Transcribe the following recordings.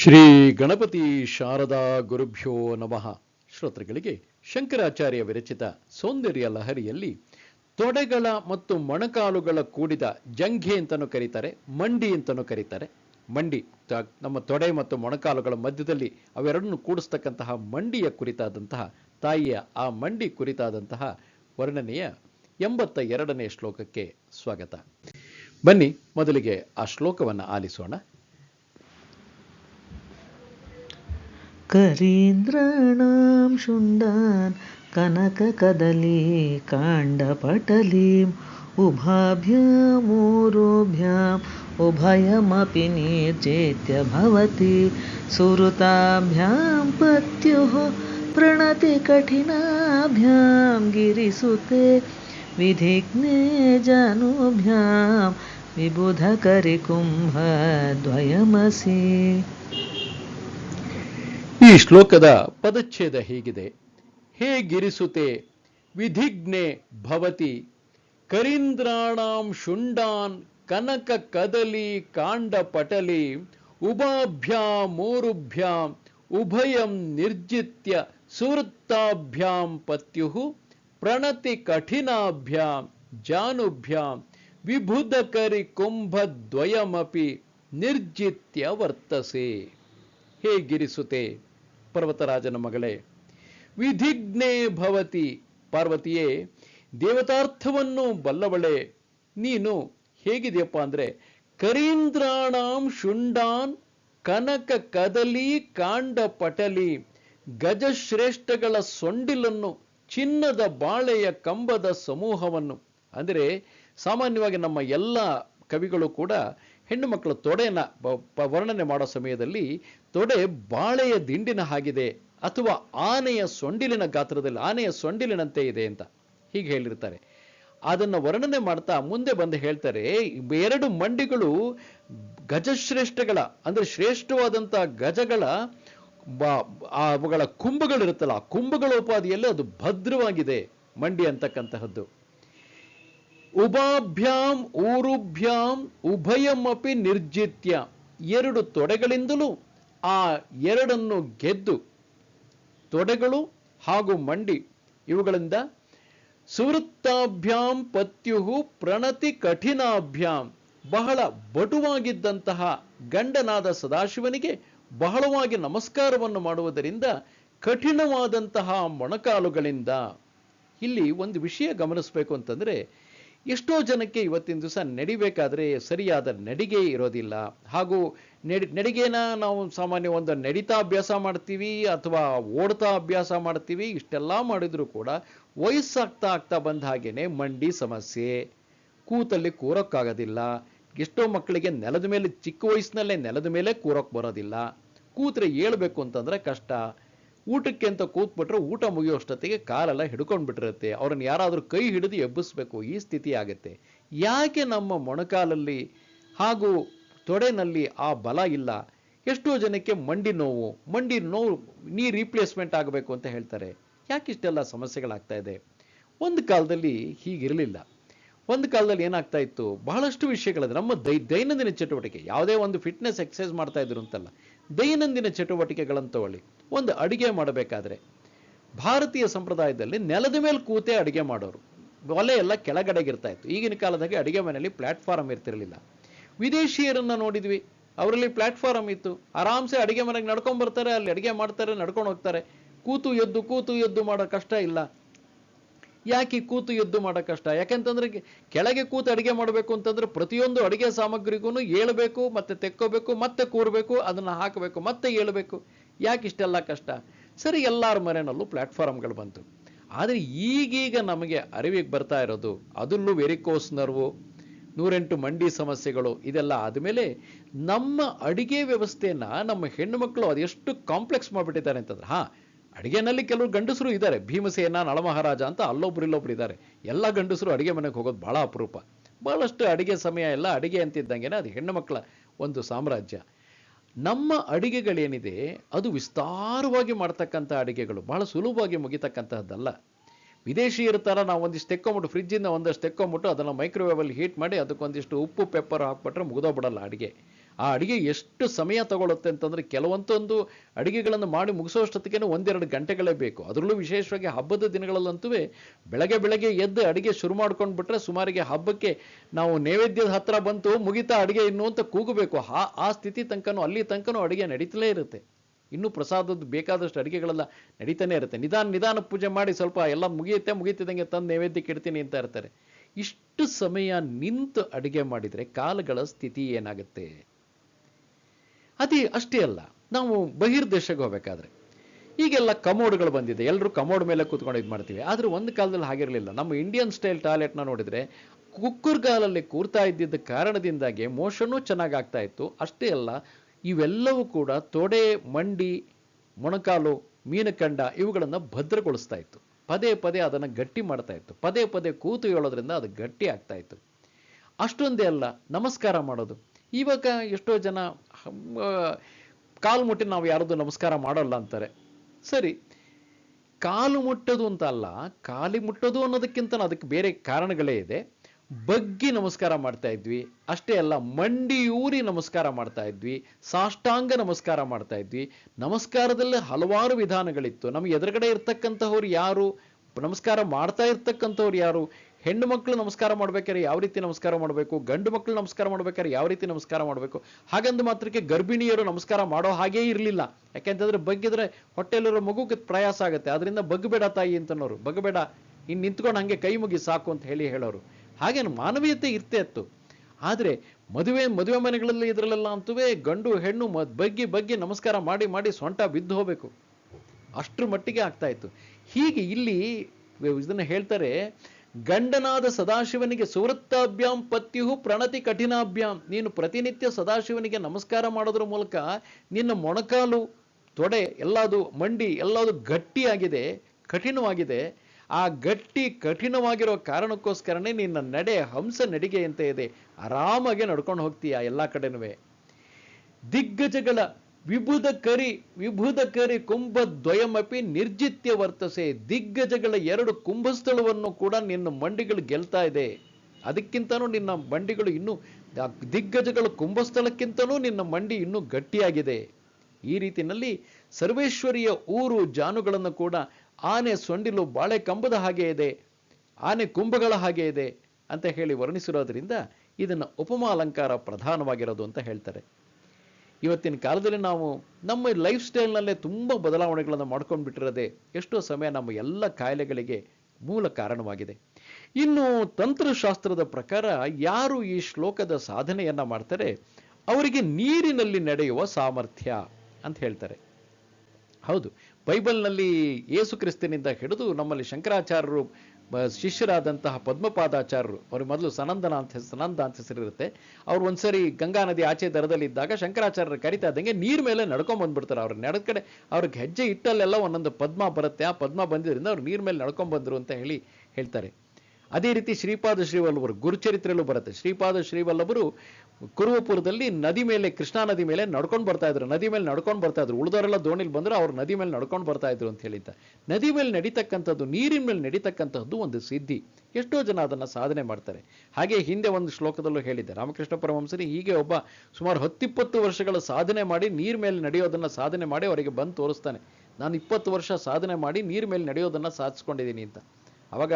ಶ್ರೀ ಗಣಪತಿ ಶಾರದಾ ಗುರುಭ್ಯೋ ನಮಃ. ಶ್ರೋತೃಗಳಿಗೆ ಶಂಕರಾಚಾರ್ಯ ವಿರಚಿತ ಸೌಂದರ್ಯ ಲಹರಿಯಲ್ಲಿ ತೊಡೆಗಳ ಮತ್ತು ಮೊಣಕಾಲುಗಳ ಕೂಡಿದ ಜಂಘೆ ಅಂತಲೂ ಕರೀತಾರೆ, ಮಂಡಿ ಅಂತಲೂ ಕರೀತಾರೆ. ಮಂಡಿ ನಮ್ಮ ತೊಡೆ ಮತ್ತು ಮೊಣಕಾಲುಗಳ ಮಧ್ಯದಲ್ಲಿ ಅವೆರಡನ್ನು ಕೂಡಿಸ್ತಕ್ಕಂತಹ ಮಂಡಿಯ ಕುರಿತಾದಂತಹ, ತಾಯಿಯ ಆ ಮಂಡಿ ಕುರಿತಾದಂತಹ ವರ್ಣನೆಯ ಎಂಬತ್ತ ಎರಡನೇ ಶ್ಲೋಕಕ್ಕೆ ಸ್ವಾಗತ. ಬನ್ನಿ, ಮೊದಲಿಗೆ ಆ ಶ್ಲೋಕವನ್ನು ಆಲಿಸೋಣ. करीन्द्राणां शुण्डान् कनककदली काण्डपटलीम् उभाभ्यामूरुभ्याम् उभयमपि निर्जेत्य भवति। सुहृताभ्यां पत्युः प्रणतिकठिनाभ्यां गिरिसुते विधिघ्ने जानुभ्यां विबुधकरिकुम्भद्वयमसि ಈ ಶ್ಲೋಕದ ಪದಚ್ಛೇದ ಹೀಗಿದೆ. ಹೇಗಿರಿಸುತ್ತೆ ವಿಧಿಗ್ನೆ ಭವತಿ, ಕರೀಂದ್ರಾಣಾಂ ಶುಂಡಾನ್ ಕನಕ ಕದಲಿ ಕಾಂಡ ಪಟಲಿ ಉಭಾಭ್ಯಾಮೋರುಭ್ಯಾಂ ಉಭಯಂ ನಿರ್ಜಿತ್ಯ ಸುವೃತ್ತಾಭ್ಯಾಂ ಪತ್ಯು ಪ್ರಣತಿ ಕಠಿನಾಭ್ಯಾಂ ಜಾನುಭ್ಯಾಂ ವಿಭುಧಕರಿ ಕುಂಭದ್ವಯಮಪಿ ನಿರ್ಜಿತ್ಯ ವರ್ತಸೆ. ಹೇ ಗಿರಿಸುತೆ ಪರ್ವತರಾಜನ ಮಗಳೇ ವಿಧಿಗ್ನೇ ಭವತಿ ಪಾರ್ವತಿಯೇ, ದೇವತಾರ್ಥವನ್ನು ಬಲ್ಲವಳೆ, ನೀನು ಹೇಗಿದೆಯಪ್ಪ ಅಂದ್ರೆ ಕರೀಂದ್ರಾಣಾಂ ಶುಂಡಾನ್ ಕನಕ ಕದಲಿ ಕಾಂಡ ಪಟಲಿ ಗಜಶ್ರೇಷ್ಠಗಳ ಸೊಂಡಿಲನ್ನು ಚಿನ್ನದ ಬಾಳೆಯ ಕಂಬದ ಸಮೂಹವನ್ನು. ಅಂದರೆ ಸಾಮಾನ್ಯವಾಗಿ ನಮ್ಮ ಎಲ್ಲ ಕವಿಗಳು ಕೂಡ ಹೆಣ್ಣು ಮಕ್ಕಳು ತೊಡೆಯನ್ನು ವರ್ಣನೆ ಮಾಡೋ ಸಮಯದಲ್ಲಿ ತೊಡೆ ಬಾಳೆಯ ದಿಂಡಿನ ಹಾಗಿದೆ ಅಥವಾ ಆನೆಯ ಸೊಂಡಿಲಿನ ಗಾತ್ರದಲ್ಲಿ, ಆನೆಯ ಸೊಂಡಿಲಿನಂತೆ ಇದೆ ಅಂತ ಹೀಗೆ ಹೇಳಿರ್ತಾರೆ. ಅದನ್ನು ವರ್ಣನೆ ಮಾಡ್ತಾ ಮುಂದೆ ಬಂದು ಹೇಳ್ತಾರೆ, ಎರಡು ಮಂಡಿಗಳು ಗಜಶ್ರೇಷ್ಠಗಳ, ಅಂದರೆ ಶ್ರೇಷ್ಠವಾದಂಥ ಗಜಗಳ ಅವುಗಳ ಕುಂಭಗಳಿರುತ್ತಲ್ಲ ಆ ಕುಂಭಗಳ ಉಪಾದಿಯಲ್ಲಿ ಅದು ಭದ್ರವಾಗಿದೆ, ಮಂಡಿ ಅಂತಕ್ಕಂತಹದ್ದು. ಉಭಾಭ್ಯಾಂ ಊರುಭ್ಯಾಂ ಉಭಯಮಪಿ ನಿರ್ಜಿತ್ಯ. ಎರಡು ತೊಡೆಗಳಿಂದಲೂ ಆ ಎರಡನ್ನು ಗೆದ್ದು ತೊಡೆಗಳು ಹಾಗೂ ಮಂಡಿ ಇವುಗಳಿಂದ ಸುವೃತ್ತಾಭ್ಯಾಂ ಪತ್ಯುಹು ಪ್ರಣತಿ ಕಠಿಣಾಭ್ಯಾಂ. ಬಹಳ ಬಟುವಾಗಿದ್ದಂತಹ ಗಂಡನಾದ ಸದಾಶಿವನಿಗೆ ಬಹಳವಾಗಿ ನಮಸ್ಕಾರವನ್ನು ಮಾಡುವುದರಿಂದ ಕಠಿಣವಾದಂತಹ ಮೊಣಕಾಲುಗಳಿಂದ. ಇಲ್ಲಿ ಒಂದು ವಿಷಯ ಗಮನಿಸಬೇಕು ಅಂತಂದ್ರೆ ಎಷ್ಟೋ ಜನಕ್ಕೆ ಇವತ್ತಿನ ದಿವಸ ನಡಿಬೇಕಾದ್ರೆ ಸರಿಯಾದ ನಡಿಗೆ ಇರೋದಿಲ್ಲ. ಹಾಗೂ ನಡಿ, ನಡಿಗೆನ ನಾವು ಸಾಮಾನ್ಯ ಒಂದು ನಡಿತಾ ಅಭ್ಯಾಸ ಮಾಡ್ತೀವಿ ಅಥವಾ ಓಡ್ತಾ ಅಭ್ಯಾಸ ಮಾಡ್ತೀವಿ, ಇಷ್ಟೆಲ್ಲ ಮಾಡಿದರೂ ಕೂಡ ವಯಸ್ಸಾಗ್ತಾ ಆಗ್ತಾ ಬಂದ ಹಾಗೇನೆ ಮಂಡಿ ಸಮಸ್ಯೆ, ಕೂತಲ್ಲಿ ಕೂರೋಕ್ಕಾಗೋದಿಲ್ಲ. ಎಷ್ಟೋ ಮಕ್ಕಳಿಗೆ ನೆಲದ ಮೇಲೆ, ಚಿಕ್ಕ ವಯಸ್ಸಿನಲ್ಲೇ ನೆಲದ ಮೇಲೆ ಕೂರೋಕ್ಕೆ ಬರೋದಿಲ್ಲ. ಕೂತ್ರೆ ಏಳ್ಬೇಕು ಅಂತಂದರೆ ಕಷ್ಟ. ಊಟಕ್ಕೆ ಅಂತ ಕೂತ್ಬಿಟ್ರೆ ಊಟ ಮುಗಿಯೋಷ್ಟೊತ್ತಿಗೆ ಕಾಲೆಲ್ಲ ಹಿಡ್ಕೊಂಡು ಬಿಟ್ಟಿರುತ್ತೆ ಅವ್ರನ್ನ ಯಾರಾದರೂ ಕೈ ಹಿಡಿದು ಎಬ್ಬಿಸ್ಬೇಕು, ಈ ಸ್ಥಿತಿ ಆಗುತ್ತೆ. ಯಾಕೆ ನಮ್ಮ ಮೊಣಕಾಲಲ್ಲಿ ಹಾಗೂ ತೊಡೆನಲ್ಲಿ ಆ ಬಲ ಇಲ್ಲ? ಎಷ್ಟೋ ಜನಕ್ಕೆ ಮಂಡಿ ನೋವು ಮಂಡಿ ನೋವು, ನೀ ರೀಪ್ಲೇಸ್ಮೆಂಟ್ ಆಗಬೇಕು ಅಂತ ಹೇಳ್ತಾರೆ. ಯಾಕೆ ಇಷ್ಟೆಲ್ಲ ಸಮಸ್ಯೆಗಳಾಗ್ತಾ ಇದೆ? ಒಂದು ಕಾಲದಲ್ಲಿ ಹೀಗಿರಲಿಲ್ಲ. ಒಂದು ಕಾಲದಲ್ಲಿ ಏನಾಗ್ತಾ ಇತ್ತು? ಬಹಳಷ್ಟು ವಿಷಯಗಳಿದೆ. ನಮ್ಮ ದೈ, ದೈನಂದಿನ ಚಟುವಟಿಕೆ, ಯಾವುದೇ ಒಂದು ಫಿಟ್ನೆಸ್ ಎಕ್ಸಸೈಸ್ ಮಾಡ್ತಾ ಇದ್ರು ಅಂತಲ್ಲ, ದೈನಂದಿನ ಚಟುವಟಿಕೆಗಳನ್ನು ತಗೊಳ್ಳಿ. ಒಂದು ಅಡುಗೆ ಮಾಡಬೇಕಾದ್ರೆ. ಭಾರತೀಯ ಸಂಪ್ರದಾಯದಲ್ಲಿ ನೆಲದ ಮೇಲೆ ಕೂತೆ ಅಡುಗೆ ಮಾಡೋರು. ಒಲೆ ಎಲ್ಲ ಕೆಳಗಡೆಗಿರ್ತಾ ಇತ್ತು. ಈಗಿನ ಕಾಲದಾಗೆ ಅಡುಗೆ ಮನೆಯಲ್ಲಿ ಪ್ಲಾಟ್ಫಾರ್ಮ್ ಇರ್ತಿರಲಿಲ್ಲ. ವಿದೇಶಿಯರನ್ನ ನೋಡಿದ್ವಿ. ಅವರಲ್ಲಿ ಪ್ಲಾಟ್ಫಾರ್ಮ್ ಇತ್ತು. ಆರಾಮ್ಸೆ ಅಡುಗೆ ಮನೆಗೆ ನಡ್ಕೊಂಡ್ ಬರ್ತಾರೆ, ಅಲ್ಲಿ ಅಡುಗೆ ಮಾಡ್ತಾರೆ, ನಡ್ಕೊಂಡು ಹೋಗ್ತಾರೆ. ಕೂತು ಎದ್ದು ಕೂತು ಎದ್ದು ಮಾಡೋ ಕಷ್ಟ ಇಲ್ಲ. ಯಾಕೆ ಕೂತು ಎದ್ದು ಮಾಡೋ ಕಷ್ಟ? ಯಾಕೆಂತಂದ್ರೆ ಕೆಳಗೆ ಕೂತು ಅಡುಗೆ ಮಾಡಬೇಕು ಅಂತಂದ್ರೆ ಪ್ರತಿಯೊಂದು ಅಡುಗೆ ಸಾಮಗ್ರಿಗೂ ಏಳಬೇಕು, ಮತ್ತೆ ತೆಕ್ಕೋಬೇಕು, ಮತ್ತೆ ಕೂರಬೇಕು, ಅದನ್ನ ಹಾಕಬೇಕು, ಮತ್ತೆ ಏಳಬೇಕು. ಯಾಕೆ ಇಷ್ಟೆಲ್ಲ ಕಷ್ಟ? ಸರಿ, ಎಲ್ಲರ ಮನೆಯಲ್ಲೂ ಪ್ಲಾಟ್ಫಾರ್ಮ್ಗಳು ಬಂತು. ಆದರೆ ಈಗೀಗ ನಮಗೆ ಅರಿವಿಗೆ ಬರ್ತಾ ಇರೋದು ಅದರಲ್ಲೂ ವೆರಿಕೋಸ್ ನರ್ವು, ನೂರೆಂಟು ಮಂಡಿ ಸಮಸ್ಯೆಗಳು ಇದೆಲ್ಲ ಆದಮೇಲೆ ನಮ್ಮ ಅಡಿಗೆ ವ್ಯವಸ್ಥೆನ ನಮ್ಮ ಹೆಣ್ಣು ಮಕ್ಕಳು ಅದೆಷ್ಟು ಕಾಂಪ್ಲೆಕ್ಸ್ ಮಾಡಿಬಿಟ್ಟಿದ್ದಾರೆ ಅಂತಂದ್ರೆ, ಹಾ, ಅಡುಗೆನಲ್ಲಿ ಕೆಲವು ಗಂಡಸರು ಇದ್ದಾರೆ. ಭೀಮಸೇನ, ನಳಮಹಾರಾಜ ಅಂತ ಅಲ್ಲೊಬ್ರು ಇಲ್ಲೊಬ್ರು ಇದ್ದಾರೆ. ಎಲ್ಲ ಗಂಡಸರು ಅಡುಗೆ ಮನೆಗೆ ಹೋಗೋದು ಭಾಳ ಅಪರೂಪ. ಭಾಳಷ್ಟು ಅಡುಗೆ ಸಮಯ ಎಲ್ಲ ಅಡುಗೆ ಅಂತಿದ್ದಂಗೆ ಅದು ಹೆಣ್ಣು ಮಕ್ಕಳ ಒಂದು ಸಾಮ್ರಾಜ್ಯ. ನಮ್ಮ ಅಡಿಗೆಗಳೇನಿದೆ, ಅದು ವಿಸ್ತಾರವಾಗಿ ಮಾಡ್ತಕ್ಕಂಥ ಅಡಿಗೆಗಳು, ಬಹಳ ಸುಲಭವಾಗಿ ಮುಗಿತಕ್ಕಂತಹದ್ದಲ್ಲ. ವಿದೇಶಿಯರ ಥರ ನಾವು ಒಂದಿಷ್ಟು ತೆಕ್ಕೊಂಬಿಟ್ಟು ಫ್ರಿಜ್ಜಿಂದ ಒಂದಷ್ಟು ತೆಕ್ಕೊಂಬಿಟ್ಟು, ಅದನ್ನು ಮೈಕ್ರೋವೇವಲ್ಲಿ ಹೀಟ್ ಮಾಡಿ, ಅದಕ್ಕೊಂದಿಷ್ಟು ಉಪ್ಪು ಪೆಪ್ಪರ್ ಹಾಕ್ಬಿಟ್ರೆ ಮುಗಿದೋಗ್ಬಿಡಲ್ಲ ಅಡಿಗೆ. ಆ ಅಡಿಗೆ ಎಷ್ಟು ಸಮಯ ತಗೊಳ್ಳುತ್ತೆ ಅಂತಂದ್ರೆ ಕೆಲವೊಂದೊಂದು ಅಡಿಗೆಗಳನ್ನು ಮಾಡಿ ಮುಗಿಸೋಷ್ಟೊತ್ತಿಗೆ ಒಂದೆರಡು ಗಂಟೆಗಳೇ ಬೇಕು. ಅದರಲ್ಲೂ ವಿಶೇಷವಾಗಿ ಹಬ್ಬದ ದಿನಗಳಲ್ಲಂತೂ ಬೆಳಗ್ಗೆ ಬೆಳಗ್ಗೆ ಎದ್ದು ಅಡಿಗೆ ಶುರು ಮಾಡ್ಕೊಂಡು ಬಿಟ್ರೆ ಸುಮಾರಿಗೆ ಹಬ್ಬಕ್ಕೆ ನಾವು ನೈವೇದ್ಯದ ಹತ್ರ ಬಂತು, ಮುಗಿತಾ ಅಡಿಗೆ ಇನ್ನು ಅಂತ ಕೂಗಬೇಕು. ಆ ಆ ಸ್ಥಿತಿ ತನಕನೂ ಅಲ್ಲಿ ತನಕನೂ ಅಡಿಗೆ ನಡೀತಲೇ ಇರುತ್ತೆ. ಇನ್ನೂ ಪ್ರಸಾದದ್ದು ಬೇಕಾದಷ್ಟು ಅಡುಗೆಗಳೆಲ್ಲ ನಡೀತಾನೆ ಇರುತ್ತೆ. ನಿಧಾನ ನಿಧಾನ ಪೂಜೆ ಮಾಡಿ ಸ್ವಲ್ಪ ಎಲ್ಲ ಮುಗಿಯುತ್ತೆ, ಮುಗಿತಿದ್ದಂಗೆ ತಂದು ನೈವೇದ್ಯಕ್ಕೆ ಇಡ್ತೀನಿ ಅಂತ ಇರ್ತಾರೆ. ಇಷ್ಟು ಸಮಯ ನಿಂತು ಅಡಿಗೆ ಮಾಡಿದರೆ ಕಾಲುಗಳ ಸ್ಥಿತಿ ಏನಾಗುತ್ತೆ? ಅದೇ ಅಷ್ಟೇ ಅಲ್ಲ, ನಾವು ಬಹಿರ್ದೇಶಕ್ಕೆ ಹೋಗ್ಬೇಕಾದ್ರೆ. ಈಗೆಲ್ಲ ಕಮೋಡ್ಗಳು ಬಂದಿದೆ. ಎಲ್ಲರೂ ಕಮೋಡ್ ಮೇಲೆ ಕೂತ್ಕೊಂಡು ಇದು ಮಾಡ್ತೀವಿ. ಆದರೂ ಒಂದು ಕಾಲದಲ್ಲಿ ಹಾಗಿರಲಿಲ್ಲ. ನಮ್ಮ ಇಂಡಿಯನ್ ಸ್ಟೈಲ್ ಟಾಯ್ಲೆಟ್ನ ನೋಡಿದರೆ ಕುಕ್ಕುರ್ಗಾಲಲ್ಲಿ ಕೂರ್ತಾ ಇದ್ದಿದ್ದ ಕಾರಣದಿಂದಾಗಿ ಮೋಷನೂ ಚೆನ್ನಾಗಿ ಆಗ್ತಾ ಇತ್ತು. ಅಷ್ಟೇ ಅಲ್ಲ, ಇವೆಲ್ಲವೂ ಕೂಡ ತೊಡೆ, ಮಂಡಿ, ಮೊಣಕಾಲು, ಮೀನಕಂಡ ಇವುಗಳನ್ನು ಭದ್ರಗೊಳಿಸ್ತಾ ಇತ್ತು. ಪದೇ ಪದೇ ಅದನ್ನು ಗಟ್ಟಿ ಮಾಡ್ತಾ ಇತ್ತು. ಪದೇ ಪದೇ ಕೂತು ಹೇಳೋದ್ರಿಂದ ಅದು ಗಟ್ಟಿ ಆಗ್ತಾ ಇತ್ತು. ಅಷ್ಟೊಂದೇ ಅಲ್ಲ, ನಮಸ್ಕಾರ ಮಾಡೋದು. ಇವಾಗ ಎಷ್ಟೋ ಜನ ಕಾಲು ಮುಟ್ಟಿ ನಾವು ಯಾರದು ನಮಸ್ಕಾರ ಮಾಡೋಲ್ಲ ಅಂತಾರೆ. ಸರಿ, ಕಾಲು ಮುಟ್ಟೋದು ಅಂತ ಅಲ್ಲ, ಕಾಲಿ ಮುಟ್ಟೋದು ಅನ್ನೋದಕ್ಕಿಂತ ಅದಕ್ಕೆ ಬೇರೆ ಕಾರಣಗಳೇ ಇದೆ. ಬಗ್ಗಿ ನಮಸ್ಕಾರ ಮಾಡ್ತಾ ಇದ್ವಿ, ಅಷ್ಟೇ ಅಲ್ಲ ಮಂಡಿಯೂರಿ ನಮಸ್ಕಾರ ಮಾಡ್ತಾ ಇದ್ವಿ, ಸಾಷ್ಟಾಂಗ ನಮಸ್ಕಾರ ಮಾಡ್ತಾ ಇದ್ವಿ. ನಮಸ್ಕಾರದಲ್ಲಿ ಹಲವಾರು ವಿಧಾನಗಳಿತ್ತು. ನಮ್ಗೆ ಎದುರುಗಡೆ ಇರ್ತಕ್ಕಂತಹವ್ರು ಯಾರು? ನಮಸ್ಕಾರ ಮಾಡ್ತಾ ಇರ್ತಕ್ಕಂಥವ್ರು ಯಾರು? ಹೆಣ್ಣು ಮಕ್ಕಳು ನಮಸ್ಕಾರ ಮಾಡ್ಬೇಕಾದ್ರೆ ಯಾವ ರೀತಿ ನಮಸ್ಕಾರ ಮಾಡಬೇಕು? ಗಂಡು ಮಕ್ಕಳು ನಮಸ್ಕಾರ ಮಾಡ್ಬೇಕಾದ್ರೆ ಯಾವ ರೀತಿ ನಮಸ್ಕಾರ ಮಾಡಬೇಕು? ಹಾಗಂದು ಮಾತ್ರಕ್ಕೆ ಗರ್ಭಿಣಿಯರು ನಮಸ್ಕಾರ ಮಾಡೋ ಹಾಗೇ ಇರಲಿಲ್ಲ. ಯಾಕೆಂತಂದ್ರೆ ಬಗ್ಗಿದ್ರೆ ಹೊಟ್ಟೆಲಿರೋ ಮಗುಗೆ ಪ್ರಯಾಸ ಆಗುತ್ತೆ. ಅದರಿಂದ ಬಗ್ಬೇಡ ತಾಯಿ ಅಂತನೋರು ಬಗ್ಬೇಡ. ಇನ್ನು ನಿಂತ್ಕೊಂಡು ಹಂಗೆ ಕೈ ಮುಗಿ ಸಾಕು ಅಂತ ಹೇಳಿ ಹೇಳೋರು. ಹಾಗೇನು ಮಾನವೀಯತೆ ಇರ್ತೇ ಇತ್ತು. ಆದರೆ ಮದುವೆ ಮದುವೆ ಮನೆಗಳಲ್ಲಿ ಇದರಲ್ಲೆಲ್ಲ ಅಂತೂ ಗಂಡು, ಹೆಣ್ಣು ಮ, ಬಗ್ಗಿ ಬಗ್ಗಿ ನಮಸ್ಕಾರ ಮಾಡಿ ಮಾಡಿ ಸೊಂಟ ಬಿದ್ದು ಹೋಗಬೇಕು. ಅಷ್ಟರ ಮಟ್ಟಿಗೆ ಆಗ್ತಾ ಇತ್ತು. ಹೀಗೆ ಇಲ್ಲಿ ಇದನ್ನು ಹೇಳ್ತಾರೆ ಗಂಡನಾದ ಸದಾಶಿವನಿಗೆ ಸುವೃತ್ತಾಭ್ಯಾಂ ಪತ್ಯು ಪ್ರಣತಿ ಕಠಿಣಾಭ್ಯಾಂ. ನೀನು ಪ್ರತಿನಿತ್ಯ ಸದಾಶಿವನಿಗೆ ನಮಸ್ಕಾರ ಮಾಡೋದ್ರ ಮೂಲಕ ನಿನ್ನ ಮೊಣಕಾಲು ತೊಡೆ ಎಲ್ಲದು ಮಂಡಿ ಎಲ್ಲದು ಗಟ್ಟಿಯಾಗಿದೆ, ಕಠಿಣವಾಗಿದೆ. ಆ ಗಟ್ಟಿ ಕಠಿಣವಾಗಿರೋ ಕಾರಣಕ್ಕೋಸ್ಕರನೇ ನಿನ್ನ ನಡೆ ಹಂಸ ನಡಿಗೆಯಂತೆ ಇದೆ. ಆರಾಮಾಗಿ ನಡ್ಕೊಂಡು ಹೋಗ್ತೀಯ ಎಲ್ಲ ಕಡೆನೂ ದಿಗ್ಗಜಗಳ ವಿಭುದ ಕರಿ ವಿಭುದ ಕರಿ ಕುಂಭದ್ವಯಮಪಿ ನಿರ್ಜಿತ್ಯ ವರ್ತಸೆ. ದಿಗ್ಗಜಗಳ ಎರಡು ಕುಂಭಸ್ಥಳವನ್ನು ಕೂಡ ನಿನ್ನ ಮಂಡಿಗಳು ಗೆಲ್ತಾ ಇದೆ. ಅದಕ್ಕಿಂತನೂ ನಿನ್ನ ಮಂಡಿಗಳು ಇನ್ನೂ ದಿಗ್ಗಜಗಳ ಕುಂಭಸ್ಥಳಕ್ಕಿಂತನೂ ನಿನ್ನ ಮಂಡಿ ಇನ್ನೂ ಗಟ್ಟಿಯಾಗಿದೆ. ಈ ರೀತಿಯಲ್ಲಿ ಸರ್ವೇಶ್ವರಿಯ ಊರು ಜಾನುಗಳನ್ನು ಕೂಡ ಆನೆ ಸೊಂಡಿಲು ಬಾಳೆ ಕಂಬದ ಹಾಗೆ ಇದೆ, ಆನೆ ಕುಂಭಗಳ ಹಾಗೆ ಇದೆ ಅಂತ ಹೇಳಿ ವರ್ಣಿಸಿರೋದ್ರಿಂದ ಇದನ್ನು ಉಪಮಾ ಅಲಂಕಾರ ಪ್ರಧಾನವಾಗಿರೋದು ಅಂತ ಹೇಳ್ತಾರೆ. ಇವತ್ತಿನ ಕಾಲದಲ್ಲಿ ನಾವು ನಮ್ಮ ಲೈಫ್ ಸ್ಟೈಲ್ನಲ್ಲೇ ತುಂಬ ಬದಲಾವಣೆಗಳನ್ನು ಮಾಡ್ಕೊಂಡು ಬಿಟ್ಟಿರೋದೆ ಎಷ್ಟೋ ಸಮಯ ನಮ್ಮ ಎಲ್ಲ ಕಾಯಿಲೆಗಳಿಗೆ ಮೂಲ ಕಾರಣವಾಗಿದೆ. ಇನ್ನು ತಂತ್ರಶಾಸ್ತ್ರದ ಪ್ರಕಾರ ಯಾರು ಈ ಶ್ಲೋಕದ ಸಾಧನೆಯನ್ನ ಮಾಡ್ತಾರೆ? ಅವರಿಗೆ ನೀರಿನಲ್ಲಿ ನಡೆಯುವ ಸಾಮರ್ಥ್ಯ ಅಂತ ಹೇಳ್ತಾರೆ. ಹೌದು, ಬೈಬಲ್ನಲ್ಲಿ ಯೇಸು ಕ್ರಿಸ್ತನಿಂದ ಹಿಡಿದು ನಮ್ಮಲ್ಲಿ ಶಂಕರಾಚಾರ್ಯರು ಶಿಷ್ಯರಾದಂತಹ ಪದ್ಮಪಾದಾಚಾರ್ಯರು. ಅವರು ಮೊದಲು ಸನಂದನ ಅಂತ ಹೆಸರು ಸನಂದ ಅಂತ ಹೆಸರಿರುತ್ತೆ. ಅವ್ರು ಒಂದ್ಸರಿ ಗಂಗಾ ನದಿ ಆಚೆ ದರದಲ್ಲಿ ಇದ್ದಾಗ ಶಂಕರಾಚಾರ್ಯರು ಕರಿತಾ ಇದ್ದಂಗೆ ನೀರ್ ಮೇಲೆ ನಡ್ಕೊಂಡ್ ಬಂದ್ಬಿಡ್ತಾರೆ ಅವ್ರು. ನಡೆದ ಕಡೆ ಅವ್ರಿಗೆ ಹೆಜ್ಜೆ ಇಟ್ಟಲ್ಲೆಲ್ಲ ಒಂದೊಂದು ಪದ್ಮ ಬರುತ್ತೆ. ಆ ಪದ್ಮ ಬಂದಿದ್ರಿಂದ ಅವ್ರು ನೀರ್ ಮೇಲೆ ನಡ್ಕೊಂಡ್ ಬಂದ್ರು ಅಂತ ಹೇಳಿ ಹೇಳ್ತಾರೆ. ಅದೇ ರೀತಿ ಶ್ರೀಪಾದ ಶ್ರೀವಲ್ಲಭರು, ಗುರುಚರಿತ್ರೆಯಲ್ಲೂ ಬರುತ್ತೆ. ಶ್ರೀಪಾದ ಶ್ರೀವಲ್ಲಭರು ಕುರುವಪುರದಲ್ಲಿ ನದಿ ಮೇಲೆ, ಕೃಷ್ಣಾ ನದಿ ಮೇಲೆ ನಡ್ಕೊಂಡು ಬರ್ತಾ ಇದ್ರು. ನದಿ ಮೇಲೆ ನಡ್ಕೊಂಡು ಬರ್ತಾ ಇದ್ರು. ಉಳಿದವರೆಲ್ಲ ದೋಣಿಲಿ ಬಂದ್ರೆ ಅವ್ರು ನದಿ ಮೇಲೆ ನಡ್ಕೊಂಡು ಬರ್ತಾ ಇದ್ರು ಅಂತ ಹೇಳಿದ್ದ. ನದಿ ಮೇಲೆ ನಡೀತಕ್ಕಂಥದ್ದು, ನೀರಿನ ಮೇಲೆ ನಡೀತಕ್ಕಂಥದ್ದು ಒಂದು ಸಿದ್ಧಿ. ಎಷ್ಟೋ ಜನ ಅದನ್ನ ಸಾಧನೆ ಮಾಡ್ತಾರೆ. ಹಾಗೆ ಹಿಂದೆ ಒಂದು ಶ್ಲೋಕದಲ್ಲೂ ಹೇಳಿದ್ದೆ. ರಾಮಕೃಷ್ಣ ಪರಮಹಂಸರಿ ಹೀಗೆ ಒಬ್ಬ ಸುಮಾರು ಹತ್ತಿಪ್ಪತ್ತು ವರ್ಷಗಳ ಸಾಧನೆ ಮಾಡಿ ನೀರ್ ಮೇಲೆ ನಡೆಯೋದನ್ನ ಸಾಧನೆ ಮಾಡಿ ಅವರಿಗೆ ಬಂದು ತೋರಿಸ್ತಾನೆ. ನಾನು ಇಪ್ಪತ್ತು ವರ್ಷ ಸಾಧನೆ ಮಾಡಿ ನೀರ್ ಮೇಲೆ ನಡೆಯೋದನ್ನ ಸಾಧಿಸ್ಕೊಂಡಿದ್ದೀನಿ ಅಂತ. ಅವಾಗ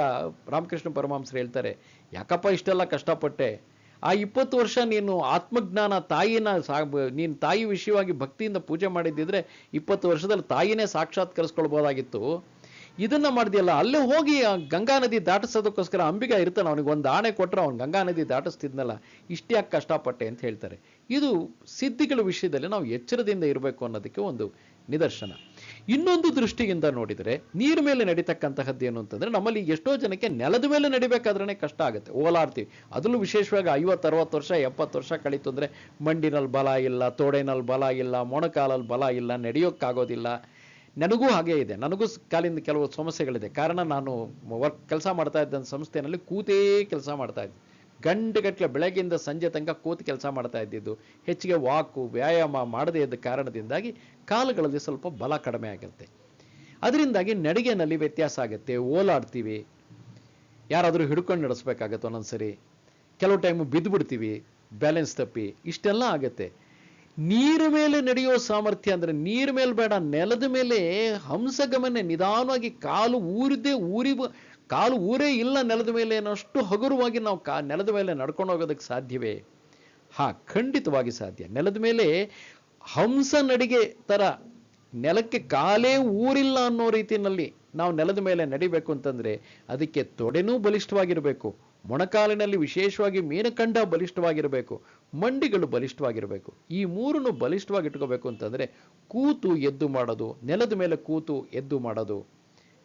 ರಾಮಕೃಷ್ಣ ಪರಮಹಂಸರು ಹೇಳ್ತಾರೆ, ಯಾಕಪ್ಪ ಇಷ್ಟೆಲ್ಲ ಕಷ್ಟಪಟ್ಟೆ? ಆ ಇಪ್ಪತ್ತು ವರ್ಷ ನೀನು ಆತ್ಮಜ್ಞಾನ ತಾಯಿನ ಸಾ, ನೀನು ತಾಯಿ ವಿಷಯವಾಗಿ ಭಕ್ತಿಯಿಂದ ಪೂಜೆ ಮಾಡಿದ್ದಿದ್ರೆ ಇಪ್ಪತ್ತು ವರ್ಷದಲ್ಲಿ ತಾಯಿನೇ ಸಾಕ್ಷಾತ್ಕರಿಸ್ಕೊಳ್ಬೋದಾಗಿತ್ತು. ಇದನ್ನ ಮಾಡಿದೆಯಲ್ಲ, ಅಲ್ಲೇ ಹೋಗಿ ಗಂಗಾ ನದಿ ದಾಟಿಸೋದಕ್ಕೋಸ್ಕರ ಅಂಬಿಗ ಇರ್ತಾನೆ ಅವನಿಗೆ, ಒಂದು ಆಣೆ ಕೊಟ್ಟರೆ ಅವನು ಗಂಗಾ ನದಿ ದಾಟಿಸ್ತಿದ್ನಲ್ಲ ಇಷ್ಟೇ ಯಾಕೆ ಕಷ್ಟಪಟ್ಟೆ ಅಂತ ಹೇಳ್ತಾರೆ. ಇದು ಸಿದ್ಧಿಗಳ ವಿಷಯದಲ್ಲಿ ನಾವು ಎಚ್ಚರದಿಂದ ಇರಬೇಕು ಅನ್ನೋದಕ್ಕೆ ಒಂದು ನಿದರ್ಶನ. ಇನ್ನೊಂದು ದೃಷ್ಟಿಯಿಂದ ನೋಡಿದರೆ ನೀರ್ ಮೇಲೆ ನಡೀತಕ್ಕಂತಹದ್ದು ಏನು ಅಂತಂದ್ರೆ ನಮ್ಮಲ್ಲಿ ಎಷ್ಟೋ ಜನಕ್ಕೆ ನೆಲದ ಮೇಲೆ ನಡಿಬೇಕಾದ್ರೆ ಕಷ್ಟ ಆಗುತ್ತೆ. ಓಲಾಡ್ತೀವಿ ಅದರಲ್ಲೂ ವಿಶೇಷವಾಗಿ ಐವತ್ತು, ಅರವತ್ತು ವರ್ಷ, ಎಪ್ಪತ್ತು ವರ್ಷ ಕಳೀತು ಅಂದರೆ ಮಂಡಿನಲ್ಲಿ ಬಲ ಇಲ್ಲ ತೋಡೆನಲ್ಲಿ ಬಲ ಇಲ್ಲ ಮೊಣಕಾಲಲ್ಲಿ ಬಲ ಇಲ್ಲ, ನಡೆಯೋಕ್ಕಾಗೋದಿಲ್ಲ. ನನಗೂ ಹಾಗೇ ಇದೆ. ನನಗೂ ಕಾಲಿಂದ ಕೆಲವು ಸಮಸ್ಯೆಗಳಿದೆ. ಕಾರಣ ನಾನು ವರ್ಕ್ ಕೆಲಸ ಮಾಡ್ತಾ ಇದ್ದ ಸಂಸ್ಥೆಯಲ್ಲಿ ಕೂತೇ ಕೆಲಸ ಮಾಡ್ತಾ ಇದ್ದೆ. ಗಂಟೆಗಟ್ಟಲೆ ಬೆಳಗ್ಗೆಯಿಂದ ಸಂಜೆ ತನಕ ಕೂತು ಕೆಲಸ ಮಾಡ್ತಾ ಇದ್ದಿದ್ದು, ಹೆಚ್ಚಿಗೆ ವಾಕು, ವ್ಯಾಯಾಮ ಮಾಡದೇ ಇದ್ದ ಕಾರಣದಿಂದಾಗಿ ಕಾಲುಗಳಲ್ಲಿ ಸ್ವಲ್ಪ ಬಲ ಕಡಿಮೆ ಆಗುತ್ತೆ. ಅದರಿಂದಾಗಿ ನಡಿಗೆನಲ್ಲಿ ವ್ಯತ್ಯಾಸ ಆಗುತ್ತೆ. ಓಲಾಡ್ತೀವಿ. ಯಾರಾದರೂ ಹಿಡ್ಕೊಂಡು ನಡೆಸ್ಬೇಕಾಗತ್ತೆ ಒಂದೊಂದ್ಸರಿ. ಕೆಲವು ಟೈಮು ಬಿದ್ದುಬಿಡ್ತೀವಿ ಬ್ಯಾಲೆನ್ಸ್ ತಪ್ಪಿ. ಇಷ್ಟೆಲ್ಲ ಆಗುತ್ತೆ. ನೀರು ಮೇಲೆ ನಡೆಯೋ ಸಾಮರ್ಥ್ಯ ಅಂದ್ರೆ ನೀರು ಮೇಲೆ ಬೇಡ, ನೆಲದ ಮೇಲೆ ಹಂಸಗಮನೆ ನಿಧಾನವಾಗಿ ಕಾಲು ಊರಿದ್ದೇ ಊರಿ ಕಾಲು ಊರೇ ಇಲ್ಲ ನೆಲದ ಮೇಲೆ ಅನ್ನೋಷ್ಟು ಹಗುರವಾಗಿ ನಾವು ಕಾ, ನೆಲದ ಮೇಲೆ ನಡ್ಕೊಂಡು ಹೋಗೋದಕ್ಕೆ ಸಾಧ್ಯವೇ? ಹಾ, ಖಂಡಿತವಾಗಿ ಸಾಧ್ಯ. ನೆಲದ ಮೇಲೆ ಹಂಸ ನಡಿಗೆ ಥರ ನೆಲಕ್ಕೆ ಕಾಲೇ ಊರಿಲ್ಲ ಅನ್ನೋ ರೀತಿಯಲ್ಲಿ ನಾವು ನೆಲದ ಮೇಲೆ ನಡಿಬೇಕು ಅಂತಂದರೆ ಅದಕ್ಕೆ ತೊಡೆನೂ ಬಲಿಷ್ಠವಾಗಿರಬೇಕು. ಮೊಣಕಾಲಿನಲ್ಲಿ ವಿಶೇಷವಾಗಿ ಮೀನಕಂಡ ಬಲಿಷ್ಠವಾಗಿರಬೇಕು. ಮಂಡಿಗಳು ಬಲಿಷ್ಠವಾಗಿರಬೇಕು. ಈ ಮೂರನ್ನು ಬಲಿಷ್ಠವಾಗಿ ಇಟ್ಕೋಬೇಕು ಅಂತಂದರೆ ಕೂತು ಎದ್ದು ಮಾಡೋದು, ನೆಲದ ಮೇಲೆ ಕೂತು ಎದ್ದು ಮಾಡೋದು.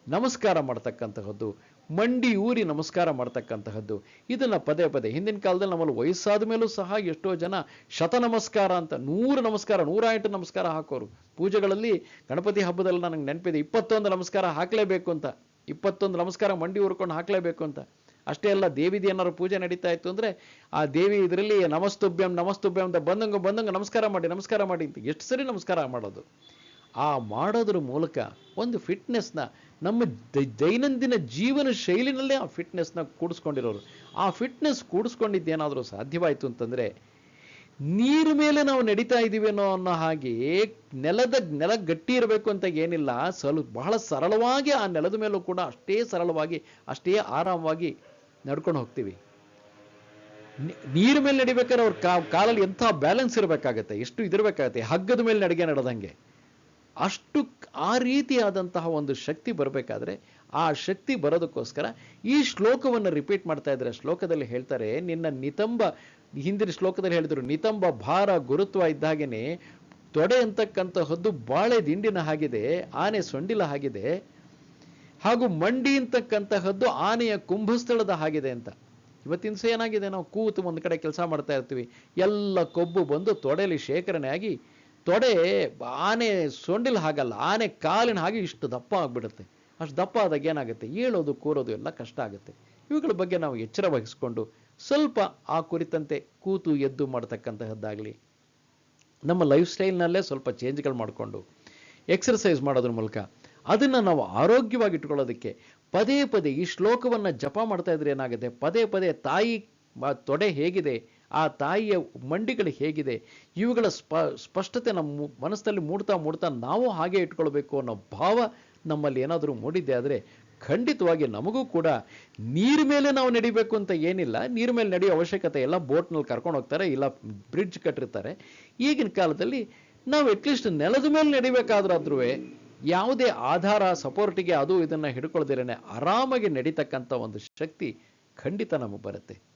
ನಮಸ್ಕಾರ ಮಾಡ್ತಕ್ಕಂತಹದ್ದು. ಮಂಡಿ ಊರಿ ನಮಸ್ಕಾರ ಮಾಡ್ತಕ್ಕಂತಹದ್ದು. ಇದನ್ನ ಪದೇ ಪದೇ ಹಿಂದಿನ ಕಾಲದಲ್ಲಿ ನಮ್ಮಲ್ಲಿ ವಯಸ್ಸಾದ ಮೇಲೂ ಸಹ ಎಷ್ಟೋ ಜನ ಶತ ನಮಸ್ಕಾರ ಅಂತ ನೂರು ನಮಸ್ಕಾರ ನೂರ ಎಂಟು ನಮಸ್ಕಾರ ಹಾಕೋರು. ಪೂಜೆಗಳಲ್ಲಿ ಗಣಪತಿ ಹಬ್ಬದಲ್ಲಿ ನನಗೆ ನೆನಪಿದೆ, ಇಪ್ಪತ್ತೊಂದು ನಮಸ್ಕಾರ ಹಾಕಲೇಬೇಕು ಅಂತ. ಇಪ್ಪತ್ತೊಂದು ನಮಸ್ಕಾರ ಮಂಡಿ ಊರ್ಕೊಂಡು ಹಾಕಲೇಬೇಕು ಅಂತ. ಅಷ್ಟೇ ಅಲ್ಲ, ದೇವಿದು ಏನಾದ್ರು ಪೂಜೆ ನಡೀತಾ ಇತ್ತು ಅಂದ್ರೆ ಆ ದೇವಿ ಇದರಲ್ಲಿ ನಮಸ್ತುಭ್ಯಂ ನಮಸ್ತುಭ್ಯಂ ಅಂತ ಬಂದಂಗ ಬಂದಂಗ ನಮಸ್ಕಾರ ಮಾಡಿ ನಮಸ್ಕಾರ ಮಾಡಿ ಅಂತ ಎಷ್ಟು ಸರಿ ನಮಸ್ಕಾರ ಮಾಡೋದು. ಆ ಮಾಡೋದ್ರ ಮೂಲಕ ಒಂದು ಫಿಟ್ನೆಸ್ನ ನಮ್ಮ ದೈನಂದಿನ ಜೀವನ ಶೈಲಿನಲ್ಲೇ ಆ ಫಿಟ್ನೆಸ್ನ ಕೂಡಿಸ್ಕೊಂಡಿರೋರು. ಆ ಫಿಟ್ನೆಸ್ ಕೂಡಿಸ್ಕೊಂಡಿದ್ದೇನಾದರೂ ಸಾಧ್ಯವಾಯಿತು ಅಂತಂದರೆ, ನೀರು ಮೇಲೆ ನಾವು ನಡೀತಾ ಇದ್ದೀವಿ ಅನ್ನೋ ಅನ್ನೋ ಹಾಗೆ ನೆಲದ, ನೆಲ ಗಟ್ಟಿ ಇರಬೇಕು ಅಂತ ಏನಿಲ್ಲ, ಸಲು, ಬಹಳ ಸರಳವಾಗಿ ಆ ನೆಲದ ಮೇಲೂ ಕೂಡ ಅಷ್ಟೇ ಸರಳವಾಗಿ, ಅಷ್ಟೇ ಆರಾಮವಾಗಿ ನಡ್ಕೊಂಡು ಹೋಗ್ತೀವಿ. ನೀರು ಮೇಲೆ ನಡಿಬೇಕಾದ್ರೆ ಅವ್ರ ಕಾಲಲ್ಲಿ ಎಂಥ ಬ್ಯಾಲೆನ್ಸ್ ಇರಬೇಕಾಗತ್ತೆ? ಎಷ್ಟು ಇದಿರಬೇಕಾಗತ್ತೆ? ಹಗ್ಗದ ಮೇಲೆ ನಡಿಗೆ ನಡೆದಂಗೆ. ಅಷ್ಟು ಆ ರೀತಿಯಾದಂತಹ ಒಂದು ಶಕ್ತಿ ಬರಬೇಕಾದ್ರೆ ಆ ಶಕ್ತಿ ಬರೋದಕ್ಕೋಸ್ಕರ ಈ ಶ್ಲೋಕವನ್ನು ರಿಪೀಟ್ ಮಾಡ್ತಾ ಇದ್ದಾರೆ ಶ್ಲೋಕದಲ್ಲಿ ಹೇಳ್ತಾರೆ, ನಿನ್ನ ನಿತಂಬ, ಹಿಂದಿನ ಶ್ಲೋಕದಲ್ಲಿ ಹೇಳಿದ್ರು, ನಿತಂಬ ಭಾರ ಗುರುತ್ವ ಇದ್ದಾಗೇನೆ ತೊಡೆ ಅಂತಕ್ಕಂತಹದ್ದು ಬಾಳೆ ದಿಂಡಿನ ಹಾಗಿದೆ, ಆನೆ ಸೊಂಡಿಲ ಹಾಗಿದೆ, ಹಾಗೂ ಮಂಡಿ ಅಂತಕ್ಕಂತಹದ್ದು ಆನೆಯ ಕುಂಭಸ್ಥಳದ ಹಾಗಿದೆ ಅಂತ. ಇವತ್ತಿನ ಏನಾಗಿದೆ? ನಾವು ಕೂತು ಒಂದು ಕಡೆ ಕೆಲಸ ಮಾಡ್ತಾ ಇರ್ತೀವಿ. ಎಲ್ಲ ಕೊಬ್ಬು ಬಂದು ತೊಡೆಯಲ್ಲಿ ಶೇಖರಣೆ ಆಗಿ ತೊಡೆ ಆನೆ ಸೊಂಡಿಲ್ ಹಾಗಲ್ಲ, ಆನೆ ಕಾಲಿನ ಹಾಗೆ ಇಷ್ಟು ದಪ್ಪ ಆಗಿಬಿಡುತ್ತೆ. ಅಷ್ಟು ದಪ್ಪ ಆದಾಗ ಏನಾಗುತ್ತೆ? ಏಳೋದು, ಕೂರೋದು ಎಲ್ಲ ಕಷ್ಟ ಆಗುತ್ತೆ. ಇವುಗಳ ಬಗ್ಗೆ ನಾವು ಎಚ್ಚರ ವಹಿಸಿಕೊಂಡು ಸ್ವಲ್ಪ ಆ ಕುರಿತಂತೆ ಕೂತು ಎದ್ದು ಮಾಡ್ತಕ್ಕಂತಹದ್ದಾಗಲಿ, ನಮ್ಮ ಲೈಫ್ ಸ್ಟೈಲ್ನಲ್ಲೇ ಸ್ವಲ್ಪ ಚೇಂಜ್ಗಳು ಮಾಡಿಕೊಂಡು ಎಕ್ಸರ್ಸೈಸ್ ಮಾಡೋದ್ರ ಮೂಲಕ ಅದನ್ನು ನಾವು ಆರೋಗ್ಯವಾಗಿ ಇಟ್ಕೊಳ್ಳೋದಕ್ಕೆ ಪದೇ ಪದೇ ಈ ಶ್ಲೋಕವನ್ನು ಜಪ ಮಾಡ್ತಾ ಇದ್ರೆ ಏನಾಗುತ್ತೆ? ಪದೇ ಪದೇ ತಾಯಿ ತೊಡೆ ಹೇಗಿದೆ? ಆ ತಾಯಿಯ ಮಂಡಿಗಳು ಹೇಗಿದೆ? ಇವುಗಳ ಸ್ಪ, ಸ್ಪಷ್ಟತೆ ನಮ್ಮ ಮನಸ್ಸಲ್ಲಿ ಮೂಡ್ತಾ ಮೂಡ್ತಾ ನಾವು ಹಾಗೆ ಇಟ್ಕೊಳ್ಬೇಕು ಅನ್ನೋ ಭಾವ ನಮ್ಮಲ್ಲಿ ಏನಾದರೂ ಮೂಡಿದ್ದೆ ಆದರೆ ಖಂಡಿತವಾಗಿ ನಮಗೂ ಕೂಡ ನೀರ್ ಮೇಲೆ ನಾವು ನಡಿಬೇಕು ಅಂತ ಏನಿಲ್ಲ. ನೀರ್ ಮೇಲೆ ನಡೆಯೋ ಅವಶ್ಯಕತೆ ಇಲ್ಲ ಬೋಟ್ನಲ್ಲಿ ಕರ್ಕೊಂಡು ಹೋಗ್ತಾರೆ, ಇಲ್ಲ ಬ್ರಿಡ್ಜ್ ಕಟ್ಟಿರ್ತಾರೆ. ಈಗಿನ ಕಾಲದಲ್ಲಿ ನಾವು ಅಟ್ಲೀಸ್ಟ್ ನೆಲದ ಮೇಲೆ ನಡಿಬೇಕಾದ್ರಾದ್ರೂ ಯಾವುದೇ ಆಧಾರ ಸಪೋರ್ಟಿಗೆ ಅದು ಇದನ್ನ ಹಿಡ್ಕೊಳ್ದಿರೇ ಆರಾಮಾಗಿ ನಡೀತಕ್ಕಂಥ ಒಂದು ಶಕ್ತಿ ಖಂಡಿತ ನಮಗೆ ಬರುತ್ತೆ.